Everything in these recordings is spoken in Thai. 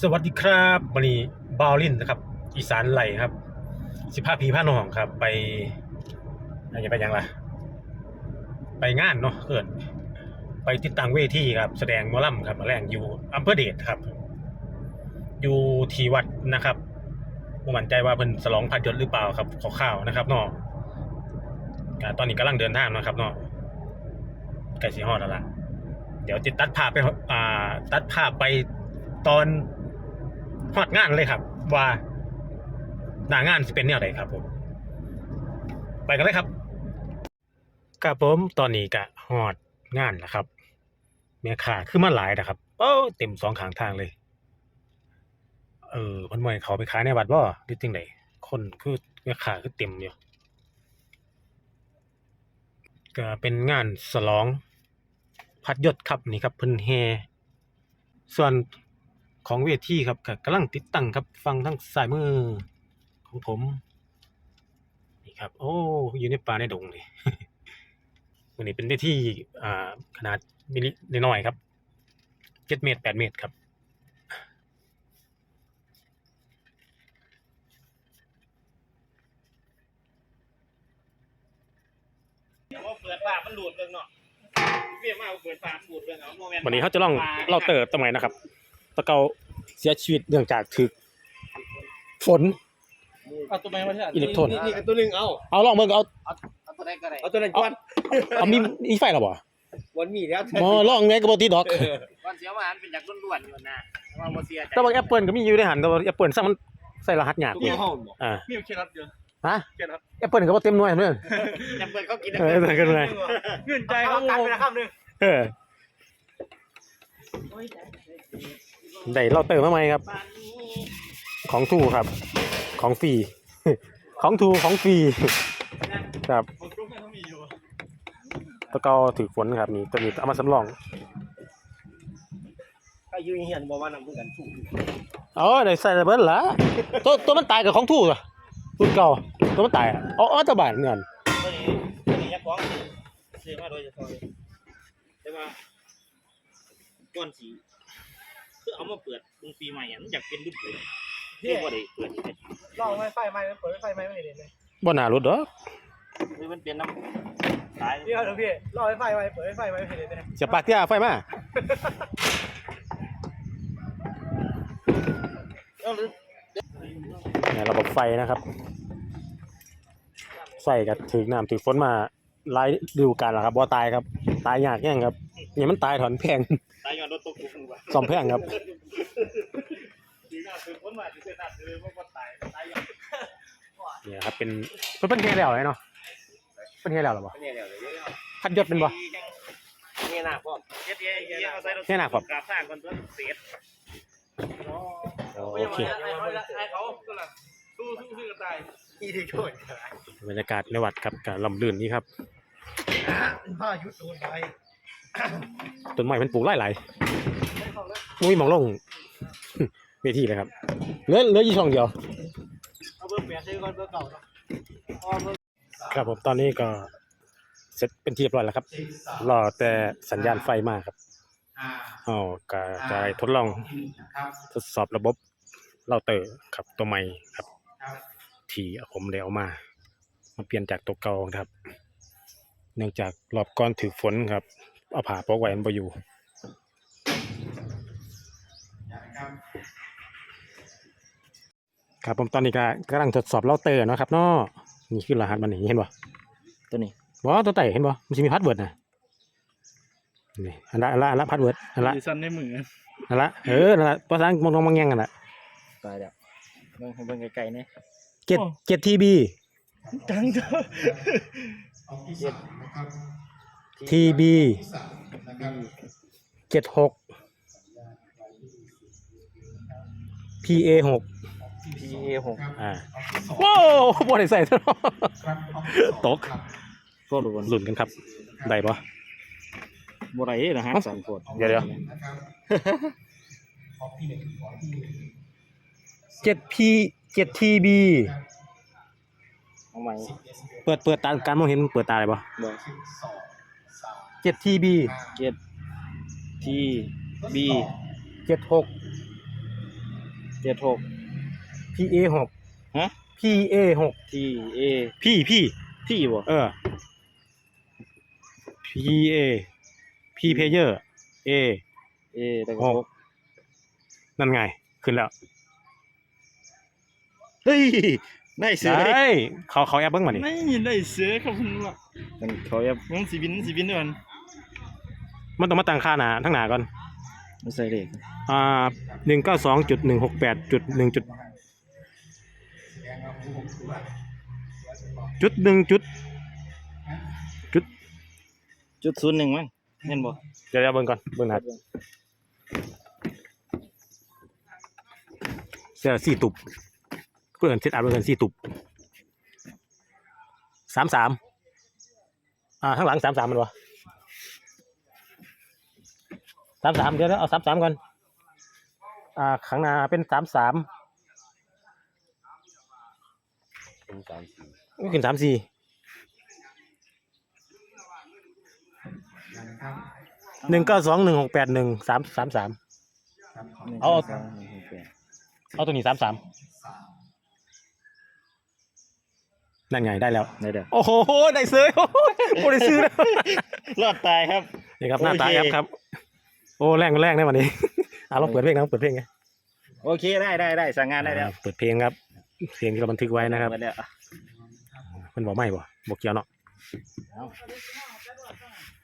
สวัสดีครับวันนี้บาวลินนะครับ อีสานไหลครับสิบห้าพีพานองครับ ไปอะไรไปยังล่ะ ไปงานเนาะเกิด ไปติดตั้งเวทีครับ แสดงมอลำครับมาแรงอยู่อำเภอเดชครับ อยู่ที่วัดนะครับผมมั่นใจว่าเพิ่นสลองพันยศหรือเปล่าครับขอข่าวนะครับเนาะตอนนี้กำลังเดินทางนะครับเนาะใกล้สีฮอดแล้วล่ะเดี๋ยวติดตัดภาพไปอ่าตัดภาพไป ตอนฮอดงานเลยครับ ว่าหน้างานสิเป็นแนวใดครับ ผม ไปกันเลยครับครับผมตอนนี้กะฮอดงานแล้วครับแม่ค้าคือมาหลายนะครับโอ้เต็มสองขางทางเลย เออมันบ่ให้เขาไปขายในวัดบ่หรือจังไดคนคือแม่ค้าคือเต็มอยู่ก็เป็นงานฉลอง พัดยศครับนี่ครับเพิ่นแฮส่วน ของเวทีครับก็กำลังติดตั้งครับฟังทางซ้ายมือของผม นี่ครับ โอ้อยู่ในป่าในดงเลยวันนี้เป็นเวทีอ่าขนาดมินิน้อยๆครับเจ็ดเมตรแปดเมตรครับว่าเปิดปากมันหลุดเรื่องเนาะเรียกว่าเปิดปากหลุดเรื่องเอาโมเมนต์วันนี้เขาจะลองเล่าเติร์ตรงไหนนะครับ ตะเกาเสียชีวิตเนื่องจากถึกฝน เอาตัวไหนมาเถอะอิเล็กโทรนนี่ตัวหนึ่งเอาเอาลองเบิ่งเอาเอาตัวไหนก็ได้เอาตัวนั้นก่อนเอามีมีไฟหรอบ่วันมีแล้วบ่ลองไงก็บ่ติดดอกวันเสียมาหันเป็นจากล้วนๆอยู่นะว่าโมเสียใจแต่ว่าแอปเปิลก็มีอยู่ในหันแต่ว่าแอปเปิลซะมันใส่รหัสยากทุกอยู่ห้องบอกอ่ามีเคล็ดลับเดียวฮะเคล็ดลับแอปเปิลก็บ่เต็มหน่วยเด้อจำเปิดเขากินเออเปิดกันเลยเงื่อนใจเขาการเป็นคำหนึ่งเออ ได้เราเติมมาใหม่ครับของถูกครับ ของฟรี ของถูกของฟรีครับผมรู้แค่เขามีอยู่ตะเกาถือฝนครับนี่ตัวนี้เอามาสำรองก็ยืนเหียนบอกว่าน้ำเพื่อนถูกเอ๋อได้ใส่ระเบิดละตัวตัวมันตายกับของถูกอะรุ่นเก่าตัวมันตายอะอ๋ออ๋อตะบานเงินตัวนี้ตัวนี้ยักษ์ฟ้องซื้อมาโดยเฉพาะแต่ว่าก้อนสี คือเอามาเปิดวงปีใหม่อะมันอยากเป็นรูปเปิดเรียกว่าได้เปิดลองไฟไฟไหมเปิดไฟไหมไม่เห็นเลยบ่น่ารถดอกหรือมันเป็นน้ำตายพี่เอาเถอะพี่ลองไฟไหมเปิดไฟไหมไม่เห็นเลยเสียปากที่อาไฟมาเอาหรือเนี่ยระบบไฟนะครับใส่กับถือน้ำถือฝนมาหลายฤดูกาลแล้วครับบ่ตายครับ ตายยากแย่งครับเนี่ยมันตายถอนแพงตายย้อนรถตกคุกมึงว่ะซ่อมแพงครับถือหน้าถือพ้นมาถือเส้นหน้าถือว่าตายตายย้อนเนี่ยครับเป็นเพิ่นเป็นเฮแล้วไอ้เนาะเป็นเฮแล้วหรอบ่เนี่ยเดี๋ยวเดี๋ยวพัดยศเป็นบ่เนี่ยหน้าพ่อเฮ็ดเฮ็ดเฮ็ดเอาใส่รถเนี่ยหน้าพ่อกราบสร้างคนตัวเสียโอเคไอ้เขาไอ้เขาก็ล่ะสู้สู้สู้กันตายอีที่ช่วยบรรยากาศในวัดครับกับลำลื่นนี่ครับผ้ายุดโดนไป ต้นไม้มันปลูกหลายๆมุ้ยมองลงเวทีเลยครับเหลือเหลืออยู่ช่องเดียวเอาเบอร์เปลี่ยนซื้อก่อนเบอร์เก่าเนาะเอาเบอร์ครับผมตอนนี้ก็เสร็จเป็นที่เรียบร้อยแล้วครับรอแต่สัญญาณไฟมาครับอ๋อก็จะได้ทดลองทดสอบระบบเราเตอร์ครับตัวใหม่ครับ ที่ผมได้เอามามาเปลี่ยนจากตัวเก่าครับ เนื่องจากรอบก่อนถือฝนครับ เอาผ่าโปกไว้มันบ่อยู่ครับผมตอนนี้ก็กำลังทดสอบเราเตอร์เนาะครับเนาะนี่คือรหัสมันนี่เห็นบ่ตัวนี้ว้าตัวไต่เห็นบ่มันจะมีพาสเวิร์ดนะนี่อันละอันละอันละพาสเวิร์ดอันละดิซันในมืออันละเอออันละภาษาอังกฤษมองมองแงงกันละตายแล้วเบิ่งเบิ่งไกลๆนะเจ็ดเจ็ดทีบีจังจ้ะ ทีบีเจ็ดหกพีเอหกพีเอหกอ่าว้าวบ่ได้ใส่ซะเนาะตกก็รู้ลุ้นกันครับ ได้ปะบ่ได้นะฮะสองคนเดี๋ยวเดี๋ยวเจ็ดพีเจ็ดทีบีเอาใหม่เปิดเปิดตาการมองเห็นเปิดตาเลยปะบ่ เจ็ดทีบีเจ็ดทีบีเจ็ดหกเจ็ดหก PA หกฮะ PA หกทีเอพี่พี่พี่บ่เออ PA P player A เอแต่ก็หหกกนั่นไง ขึ้นแล้ว เฮ้ย ได้เสือได้เขาเขาแอปเบิ้งมาดิไม่ได้เสือครับคุณล่ะมันเขาอยากงั้นสีบินสีบินด้วยกัน มันต้องมาตั้งค่าหนาทั้งหนาก่อนไม่ใส่เลขอ่าหนึ่งเก้าสองจุดหนึ่งหกแปดจุดหนึ่งจุดจุดหนึ่งจุดจุดศูนย์หนึ่งมั้งเห็นบ่เดี๋ยวเดี๋ยวเบิ่งก่อนเบิ่งนะครับเสื้อสี่ตุบเพื่อนเซตอัพเพื่อนสี่ตุบสามสามอ่าข้างหลังสามสามมันวะสามสามเดี๋ยวเดี๋ยวเอาสามสามก่อน อ่าข้างหน้าเป็นสามสามสามสี่ก็ขึ้นสามสี่หนึ่งเก้าสองหนึ่งหกแปดหนึ่งสามสามสามเอาสงสมหกแปดเอาตัวนี้สามสามนั่นไงได้แล้ว ได้เด้อโอ้โหได้ซื้อโอ้โหโอ้ได้ซื้อแล้วรอดตายครับ นี่ครับหน้าตาโอเคแอปครับ โอ้แรงแรงได้วันนี้ อะเราเปิดเพลงนะเปิดเพลงไงโอเคได้ได้ได้สั่งงานได้แล้วอ่าเปิดเพลงครับเพลงที่เราบันทึกไว้นะครับไปแล้วมันบอกไม่บ่บอกเกี่ยวเนาะ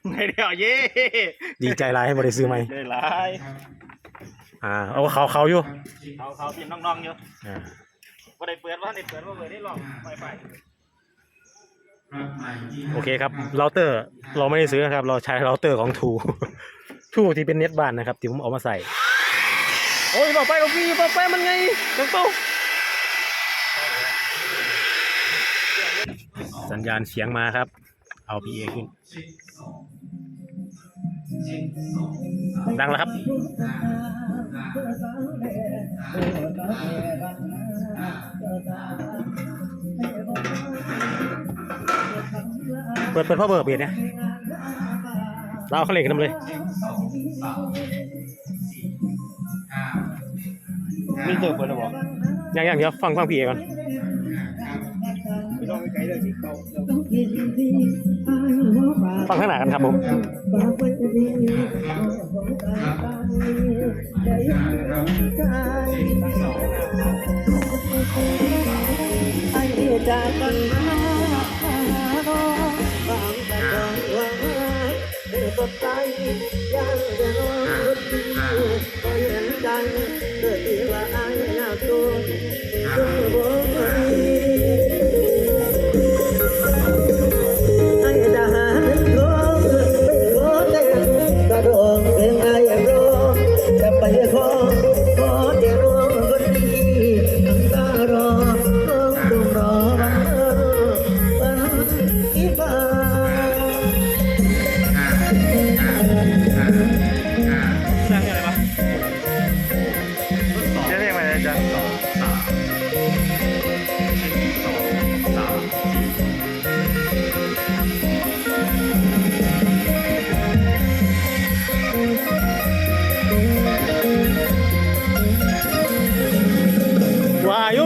ไม่ได้เอาเย้ดีใจหลายให้บริซื้อไหมได้หลายอ่าเอาเขาเขาอยู่เขาเขาเป็นน้องๆอยู่อ่าบ่ได้เปิดว่าได้เปิดว่าเปิดได้ลองไฟไฟโอเคครับเราเตอร์เราไม่ได้ซื้อนะครับ เราใช้เราเตอร์ของทู ทูที่เป็นเน็ตบ้านนะครับที่ผมเอามาใส่ โอ้ยบอกไปกับพี่บอกไปมันไงน้องเต้าสัญญาณเสียงมาครับ เอา PA ขึ้น ดังแล้วครับ เปิดเปิดพ่อเบิร์เบียดเนี่ย เราเขาเหล็กกันเลยมีเจอเปิดแล้วบ่ยังยังเดี๋ยวฟังฟังพี่ก่อนฟังข้างหน้ากันครับผมจากกัน ด็กก็ใจยังจะรอดีก็เห็นใจเกิดที่ว่าอายอยากโดนก็บอกใ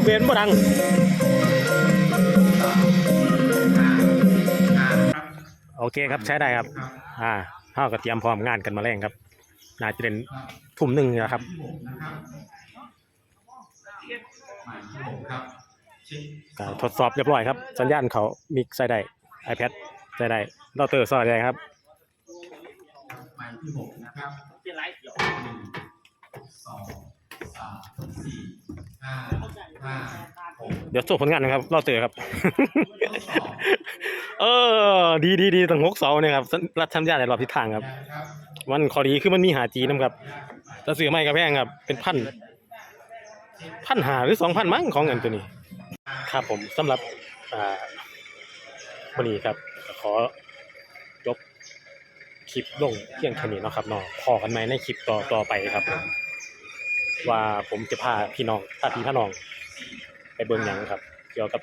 บียนบ่ดังโอเคครับใช้ได้ครับ อ่าเท่ากับเตรียมพร้อมงานกันมาแรงครับ น่าจะเป็นทุ่มหนึ่งนะครับก็ทดสอบเรียบร้อยครับ สัญญาณเขามิกใส่ได้ iPad ใส่ได้เราเตอร์ซอยได้ครับเป็นไรเดี๋ย เดี๋ยวโชว์ผลงานนะครับเราเตอครับ เออ ดีดีดีตั้งหกเสาเนี่ยครับรัดทำยาในรอบทิศทางครับ วันขอดีคือมันมีหาจีนะครับแต่ซื้อไม่กับแพงครับ เป็นพันพันหาหรือสองพันมั้งของเงินตัวนี้ ครับผมสำหรับอ่าวันนี้ครับขอจบคลิปลงเพียงแค่นี้นะครับเนาะพอกันไหมในคลิปต่อต่อไปครับผม ว่าผมจะพาพี่น้องพาพี่พาน้องไปเบิ่งหยังครับ เกี่ยวกับ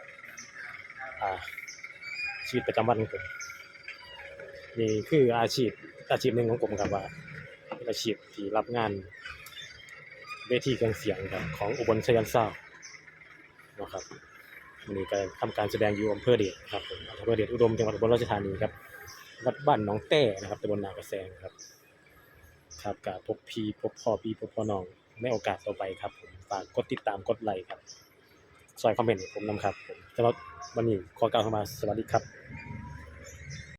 ชีวิตประจำวันของผมนี่คืออาชีพอาชีพหนึ่งของผมครับว่าอาชีพที่รับงานเวทีเครื่องเสียงครับของอุบลชยันซ่านะครับวันนี้ก็ทำการแสดงอยู่อำเภอเดชครับผมอำเภอเดชอุดมจังหวัดอุบลราชธานีครับวัดบ้านหนองแต้นะครับตำบลนากระแซงครับ ครับกับพบพี่พบพ่อพี่พบพ่อน้อง ในโอกาสต่อไปครับผมฝากกดติดตามกดไลค์ครับซอยคอมเมนต์ผมนำครับผมสำหรับวันนี้ขอกล่าวคำว่าสวัสดีครับ